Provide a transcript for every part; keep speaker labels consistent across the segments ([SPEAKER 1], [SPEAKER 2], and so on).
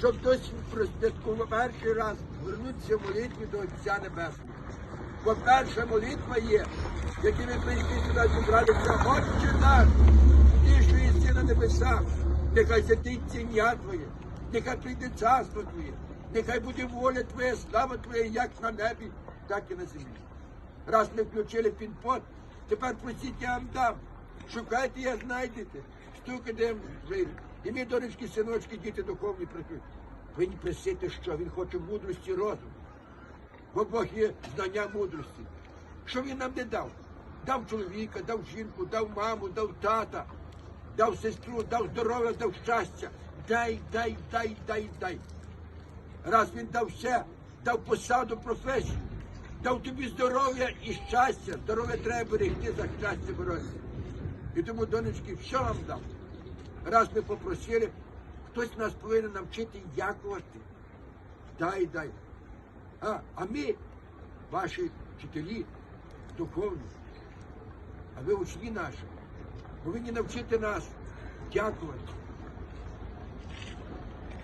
[SPEAKER 1] щоб хтось просвяткував перший раз вернутися в молитві до Отця Небесного. Бо перша молитва є, які ми прийшли сюди зібралися, Отче наш, ти, що єси на небесах, нехай святиться ім'я Твоє, нехай прийде царство Твоє, нехай буде воля Твоя, слава Твоя, як на небі, так і на землі. Раз ми включили пін-под, тепер просіть, я вам дам. Шукайте, я знайдете. Стукайте, я вам вийду. І ми, донечки, синочки, діти духовні працюють. Повинні просити, що він хоче мудрості розуму. Бо Бог є знання мудрості. Що він нам не дав? Дав чоловіка, дав жінку, дав маму, дав тата, дав сестру, дав здоров'я, дав щастя. Дай, дай, дай, дай, дай. Раз він дав все, дав посаду, професію, дав тобі здоров'я і щастя. Здоров'я треба берегти за щастя боротися. І тому, донечки, все вам дав. Раз ми попросили, хтось нас повинен навчити дякувати. Дай, дай. А, а ми, ваші вчителі, духовні, а ви учні наші, повинні навчити нас дякувати.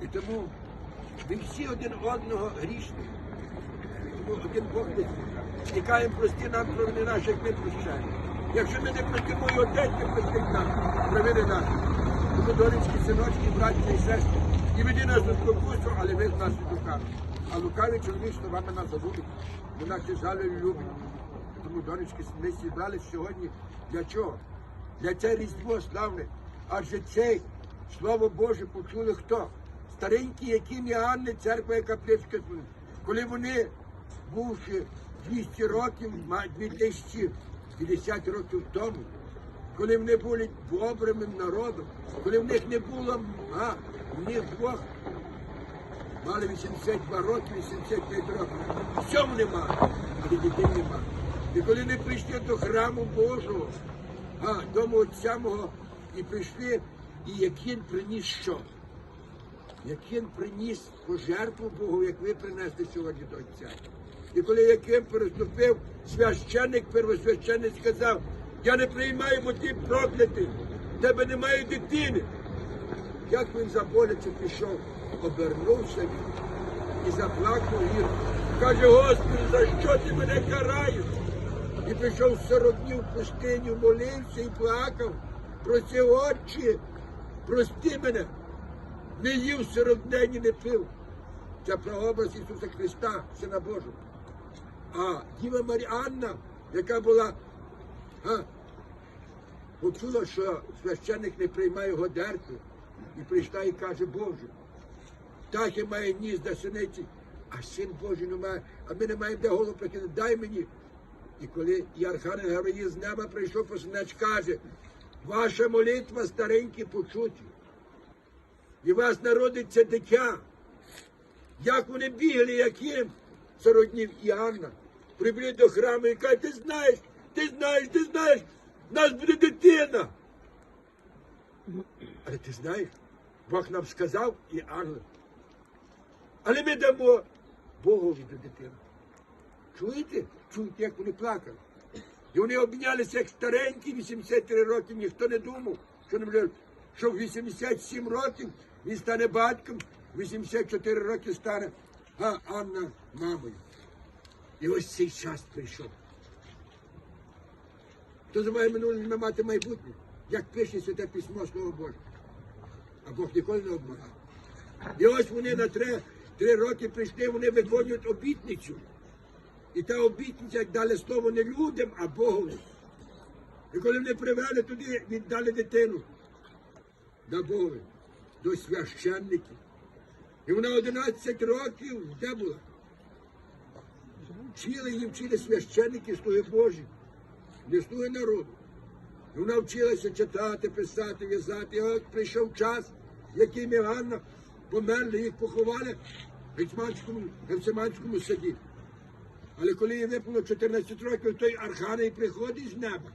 [SPEAKER 1] І тому ми всі один одного грішні. Тому один Бог не Тікаємо прості нам провини наші, як ми прощаємо. Якщо ми не простимо, і отець не простить нам, провини наші. Тому донечки, синочки, браті і сестри, і веди нас до спокусу, але ви з нас від лукаві. А лукавий чоловік словами нас забудуть, бо нас і жалю і любить. Тому, донечки, ми зібрали сьогодні для чого? Для це Різдво славне. Адже цей Слово Боже почули хто? Старенькі, яким Іоанни, церква і капличка. Коли вони, бувши 200 років, ма- 2050 років тому, коли вони були добрим народом, коли в них не було, а, в них двох мали 82 роки, 85 років. Всьому нема, але дітей нема. І коли не прийшли до храму Божого, а, дому Отця мого, і прийшли, і Якин приніс що? Якин приніс пожертву Богу, як ви принесли сьогодні до Отця. І коли Яким переступив, священник, первосвященник сказав, я не приймаю, бо ти проклятий, тебе немає дитини. Як він заболяче пішов, обернувся він і заплакав гір. Каже, Господи, за що ти мене караєш? І пішов 40 днів в пустиню, молився і плакав. Просив, отче, прости мене. Не їв 40 днів і не пив. Це прообраз Ісуса Христа, Сина Божого. А Діва Маріанна, яка була, почула, що священник не приймає його дерти, і прийшла і каже, Боже, птахи має ніс до синиці, а син Божий не має, а ми не маємо де голову прикинути, дай мені. І коли і Архангел з неба прийшов посинеч, каже, ваша молитва старенькі почуті. І у вас народиться дитя. Як вони бігли, яким сороднів Іоанна, прибіли до храму і кажуть, ти знаєш, ти знаєш, ти знаєш, в нас буде дитина. Але ти знаєш, Бог нам сказав і ангел. Але ми дамо Богові до дитини. Чуєте? Чуєте, як вони плакали? І вони обнялися як старенькі, 83 роки, ніхто не думав, що, не що в 87 років він стане батьком, 84 роки стане а Анна мамою. І ось цей час прийшов. Хто забуває минуле не мати майбутнє, як пише святе письмо Слово Боже. А Бог ніколи не обмагав. І ось вони на три, три роки прийшли, вони виконують обітницю. І та обітниця дали слово не людям, а Богові. І коли вони привели туди, віддали дитину на Богові, до священників. І вона 11 років де була? Вчили її вчили священники, слуги Божі, не слуги народу. І вона вчилася читати, писати, в'язати. От прийшов час, який ми Ганна померли, їх поховали в Гетьманському, Гефсиманському саді. Але коли їй виповнило 14 років, той архангел приходить з неба.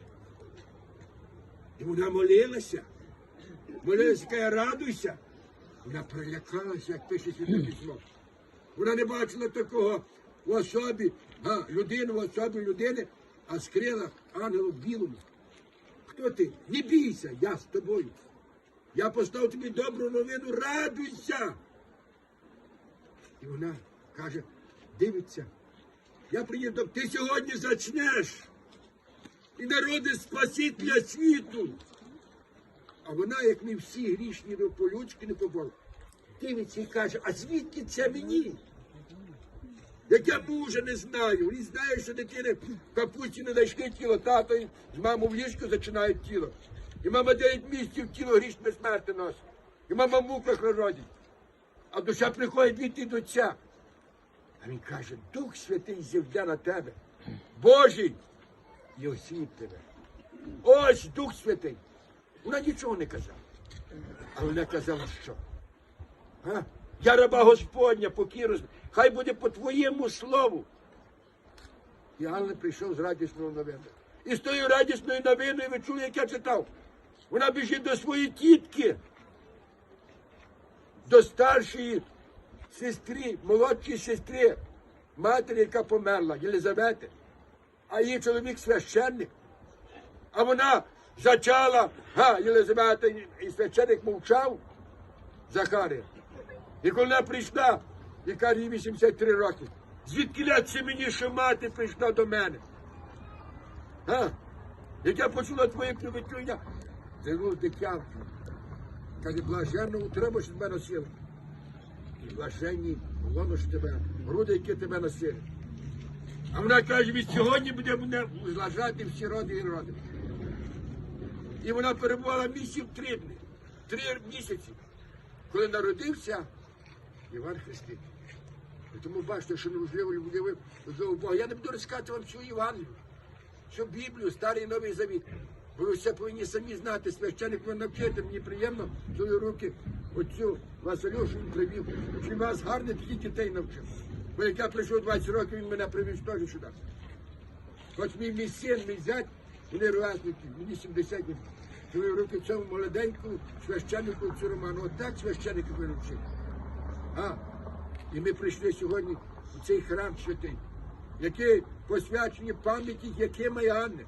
[SPEAKER 1] І вона молилася. Молилася, каже, радуйся. Вона прилякалася, як пише святе письмо. Вона не бачила такого в особі, а, людину в особі людини, а скрила ангелу білому. Хто ти? Не бійся, я з тобою. Я постав тобі добру новину, радуйся. І вона каже, дивиться, я приїду, ти сьогодні зачнеш. І народи Спасителя світу. А вона, як ми всі грішні до полючки не побор, дивиться і каже, а звідки це мені? Як я мужа не знаю, він знає, що дитини в капусті не знайшли тіло, тато і з мамою в ліжку зачинають тіло. І мама 9 місяців тіло грішне смерти носить. І мама в муках народить. А душа приходить від до отця. А він каже, Дух Святий зів'я на тебе, Божий, і освіт тебе. Ось Дух Святий. Вона нічого не казала. А вона казала, що? А? Я раба Господня, покіру, хай буде по твоєму слову. І Галина прийшов з радісною новиною. І з тою радісною новиною ви чули, як я читав. Вона біжить до своєї тітки, до старшої сестри, молодшої сестри, матері, яка померла, Єлизавети. А її чоловік священник. А вона зачала, га, Єлизавета, і священник мовчав, Захарія. І коли вона прийшла, їй 83 роки, звідки ляться мені, що мати прийшла до мене? А? Як я почула твоє привітання, звернув дитя. Каже, блаженно утримаєш тебе носили. І блаженні лоно тебе, груди, які тебе носили. А вона каже, від сьогодні буде мене злажати всі роди і роди. І вона перебувала місяців три дні, три місяці, коли народився Іван Хреститель. Тому бачите, що неможливо любив до Бога. Я не буду розказувати вам всю Євангелію, всю Біблію, Старий і Новий Завіт. Бо ви все повинні самі знати, священник мене навчити, мені приємно свої руки оцю Василюшу він привів. Чи вас гарний, таких дітей навчив. Бо як я прийшов 20 років, він мене привів теж сюди. Хоч мій мій син, мій зять, вони ровесники, мені 70 років. Свої руки цьому молоденькому священнику цю роману. Отак священники виручили. А, і ми прийшли сьогодні у цей храм святий, який посвячені пам'яті Якима і Анни.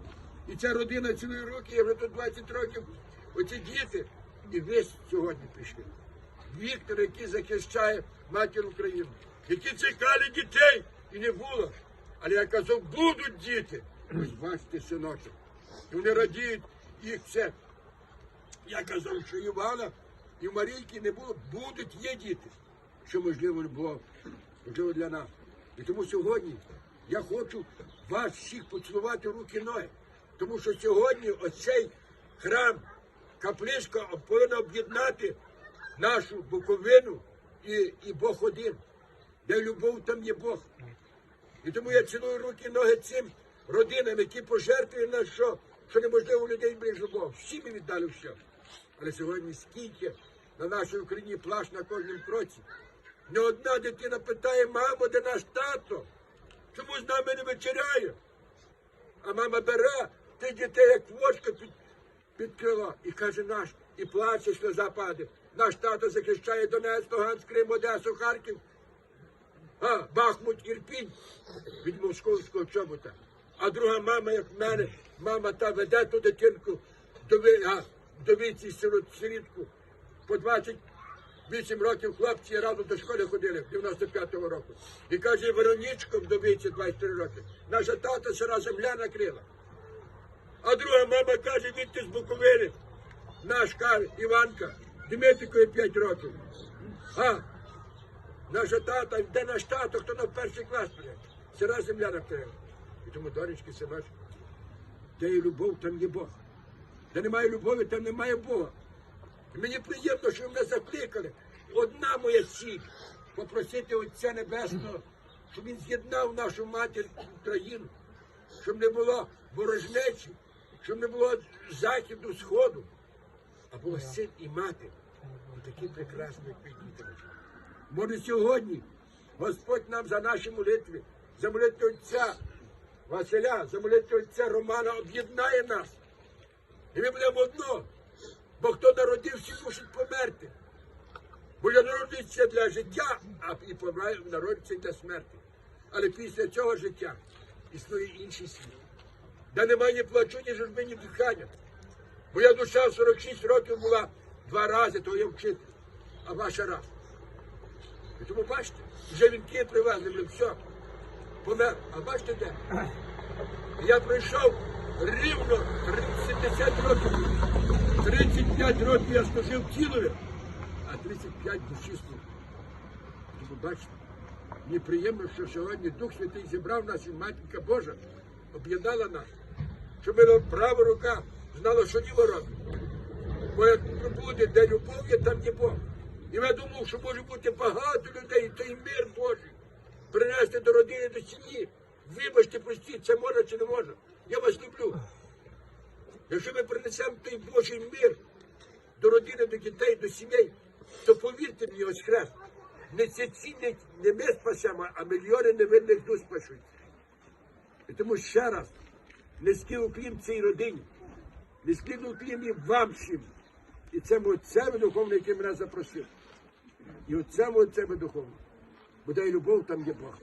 [SPEAKER 1] І ця родина цілої роки, я вже тут 20 років, оці діти, і ви сьогодні прийшли. Віктор, який захищає матір Україну, які чекали дітей, і не було. Але я казав, будуть діти. Ось бачите, синочок. І вони радіють їх все. Я казав, що Івана і Марійки не було, будуть є діти, що можливо було, можливо для нас. І тому сьогодні я хочу вас всіх поцілувати руки ноги. Тому що сьогодні оцей храм, капличка повинна об'єднати нашу Буковину і, і Бог один. Де любов, там є Бог. І тому я цілую руки ноги цим родинам, які пожертвують на що, що неможливо у людей ближче Бог. Всі ми віддали все. Але сьогодні скільки на нашій Україні плащ на кожному кроці. Не одна дитина питає, мамо, де наш тато? Чому з нами не вечеряє? А мама бере тих дітей, як вошка під, під крила. І каже, наш, і плаче, сльоза падає. Наш тато захищає Донець, Луганськ, Крим, Одесу, Харків, а, Бахмут, Ірпінь від московського чобота. А друга мама, як в мене, мама та веде ту дитинку до віці сиротку по 20 Вісім років хлопці разом до школи ходили 95-го року. І каже, Веронічко вдовиці 23 роки. Наша тата сира земля накрила. А друга мама каже, відти з Буковини. Наш каже, Іванка, Дмитрикою 5 років. А наша тата, де наш тато, хто на перший клас прийде? Сира земля накрила. І тому, донечки, синочки, де є любов, там є Бог. Де немає любові, там немає Бога. Мені приємно, що мене закликали. Одна моя ціль попросити Отця Небесного, щоб він з'єднав нашу матір Україну, щоб не було ворожнечі, щоб не було західу, сходу, а було син і мати. Такі прекрасні, як ви діти. наші. Може сьогодні Господь нам за наші молитви, за молитви Отця Василя, за молитви Отця Романа об'єднає нас. І ми будемо одно. Бо хто. Я народився для життя, а і помираю народився для смерті. Але після цього життя існує інший світ. Де немає ні плачу, ні журби, ні дихання. Моя душа в 46 років була два рази, то я вчитель, а ваша раз. І Тому бачите, вже вінки привезли, блін, все. Помер. А бачите де? Я пройшов рівно 70 років. 35 років я служив тілові, а 35 душі служив. Тому бачите, мені приємно, що сьогодні Дух Святий зібрав нас і Матінка Божа об'єднала нас, щоб права рука знала, що діло робить. Бо як буде, де любов є, там є Бог. І я думав, що може бути багато людей, і той мир Божий принести до родини, до сім'ї. Вибачте, простіть, це можна чи не можна. Я вас люблю. Якщо ми принесемо той Божий мир до родини, до дітей, до сімей, то повірте мені, ось хрест. Не це цінить не, ми спасемо, а мільйони невинних душ спасуть. І тому ще раз, низький уклін цій родині, низький уклін і вам всім. І цьому отцеві духовне, який мене запросив. І отцеву отцеві духовне. Бо де любов, там є Бог.